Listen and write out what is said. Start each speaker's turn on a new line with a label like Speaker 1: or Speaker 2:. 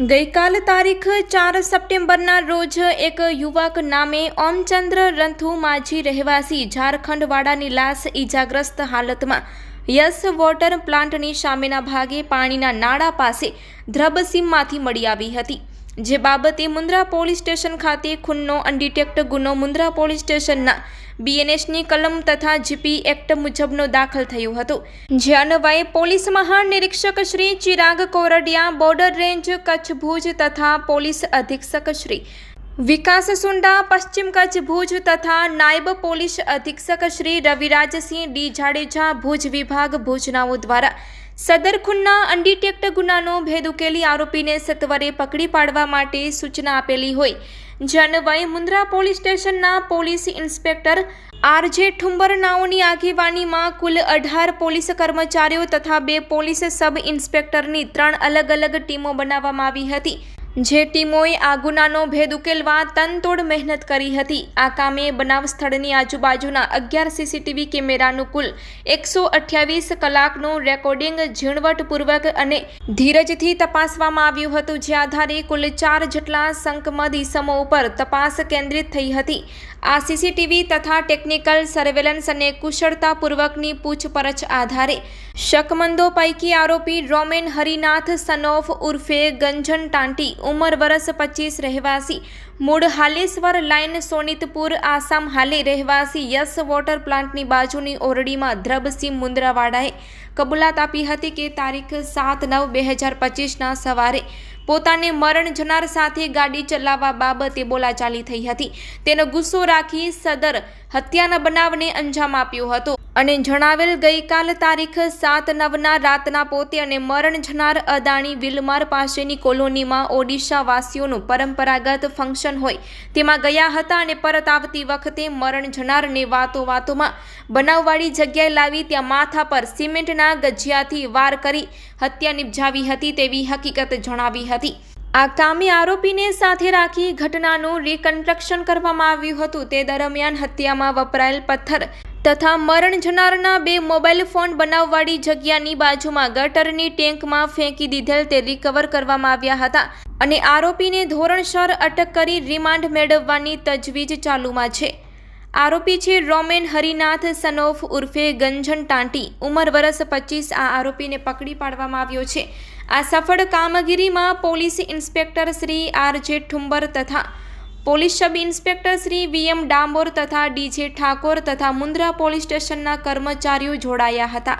Speaker 1: ગઈકાલ તારીખ ચાર સપ્ટેમ્બરના રોજ એક યુવક નામે ઓમચંદ્ર રંથુ માજી રહેવાસી ઝારખંડવાડાની લાશ ઈજાગ્રસ્ત હાલતમાં. યસ વોટર પ્લાન્ટની સામેના ભાગે પાણીના નાળા પાસે ધ્રબસીમમાંથી મળી આવી હતી. જે બાબતે મુન્દ્રા પોલીસ સ્ટેશન ખાતે ખૂનનો અનડિટેક્ટ ગુનો મુન્દ્રા પોલીસ સ્ટેશનના બીએનએસની કલમ તથા જીપી એક્ટ મુજબનો દાખલ થયો હતો. જે અન્વયે પોલીસ મહાનિરીક્ષક શ્રી ચિરાગ કોરડિયા બોર્ડર રેન્જ કચ્છ ભુજ તથા પોલીસ અધિક્ષક શ્રી વિકાસ સુંડા પશ્ચિમ કચ્છ, ભુજ તથા નાયબ પોલીસ અધિક્ષક શ્રી રવિરાજસિંહ ડી જાડેજા ભુજ વિભાગ ભુજનાઓ દ્વારા સદર ખુનના અનડિટેક્ટ ગુનાનો ભેદ ઉકેલી આરોપીને સત્વરે પકડી પાડવા માટે સૂચના આપેલી હોય. જનવય મુન્દ્રા પોલીસ સ્ટેશનના પોલીસ ઇન્સ્પેક્ટર આરજે ઠુંબર નાઓની આગેવાનીમાં કુલ અઢાર પોલીસ કર્મચારીઓ તથા બે પોલીસ સબ ઇન્સ્પેક્ટરની ત્રણ અલગ અલગ ટીમો બનાવવામાં આવી હતી. જે ટીમોએ આ ગુનાનો ભેદ ઉકેલવા તનતોડ મહેનત કરી હતી. આ કામે બનાવ સ્થળની આજુબાજુના અગિયાર સીસીટીવી કેમેરાનું કુલ એકસો અઠ્યાવીસ કલાકનું રેકોર્ડિંગ ઝીણવટપૂર્વક અને ધીરજથી તપાસવામાં આવ્યું હતું, જે આધારે કુલ ચાર જેટલા સંકમદ ઇસમો ઉપર તપાસ કેન્દ્રિત થઈ હતી. આ સીસીટીવી તથા ટેકનિકલ સર્વેલન્સ અને કુશળતાપૂર્વકની પૂછપરછ આધારે શકમંદો પૈકી આરોપી રોમેન હરિનાથ સનોફ ઉર્ફે ગંજન ટાંટી ઉંમર વર્ષ પચીસ રહેવાસી. મૂળ હાલેશ્વર લાઇન સોનિતપુર આસામ હાલે રહેવાસી. યસ વોટર પ્લાન્ટની બાજુની ઓરડીમાં ધ્રબસિંહ મુંદ્રાવાડાએ કબૂલાત આપી હતી કે તારીખ સાત નવ બે હજાર પચીસના સવારે પોતાને મરણ જનાર સાથે ગાડી ચલાવવા બાબતે બોલાચાલી થઈ હતી. તેનો ગુસ્સો રાખી સદર હત્યાના બનાવને અંજામ આપ્યો હતો. અને જણાવેલ ગઈકાલ તારીખ સાત નવના રાતના પોતે અને મરણ જનાર અદાણી વિલમાર પાસેની કોલોનીમાં ઓડિશાવાસીઓનું પરંપરાગત ફંક્શન હોય. તેમાં ગયા હતા અને પરત આવતી વખતે મરણ જનારને વાતો વાતોમાં બનાવવાળી જગ્યાએ લાવી ત્યાં માથા પર સિમેન્ટના ગજિયાથી વાર કરી હત્યા નિપજાવી હતી તેવી હકીકત જણાવી હતી. આ કામે આરોપીને સાથે રાખી ઘટનાનું રિકન્સ્ટ્રક્શન કરવામાં આવ્યું હતું. તે દરમિયાન હત્યામાં વપરાયેલ પથ્થર તથા મરણ જનારના બે મોબાઈલ ફોન બનાવવાળી જગ્યાની બાજુમાં ગટરની ટેન્કમાં ફેંકી દીધેલ તે રિકવર કરવામાં આવ્યા હતા અને આરોપીને ધોરણસર અટક કરી રિમાન્ડ મેળવવાની તજવીજ ચાલુમાં છે. આરોપી છે રોમેન હરિનાથ, સનોફ ઉર્ફે ગંજન ટાંટી. ઉંમર વરસ પચીસ, આ આરોપીને પકડી પાડવામાં આવ્યો છે. આ સફળ કામગીરીમાં police inspector Shri R J Thumbar તથા police sub inspector Shri VM Dambor તથા ડીજે ઠાકોર તથા મુન્દ્રા પોલીસ સ્ટેશનના કર્મચારીઓ જોડાયા હતા.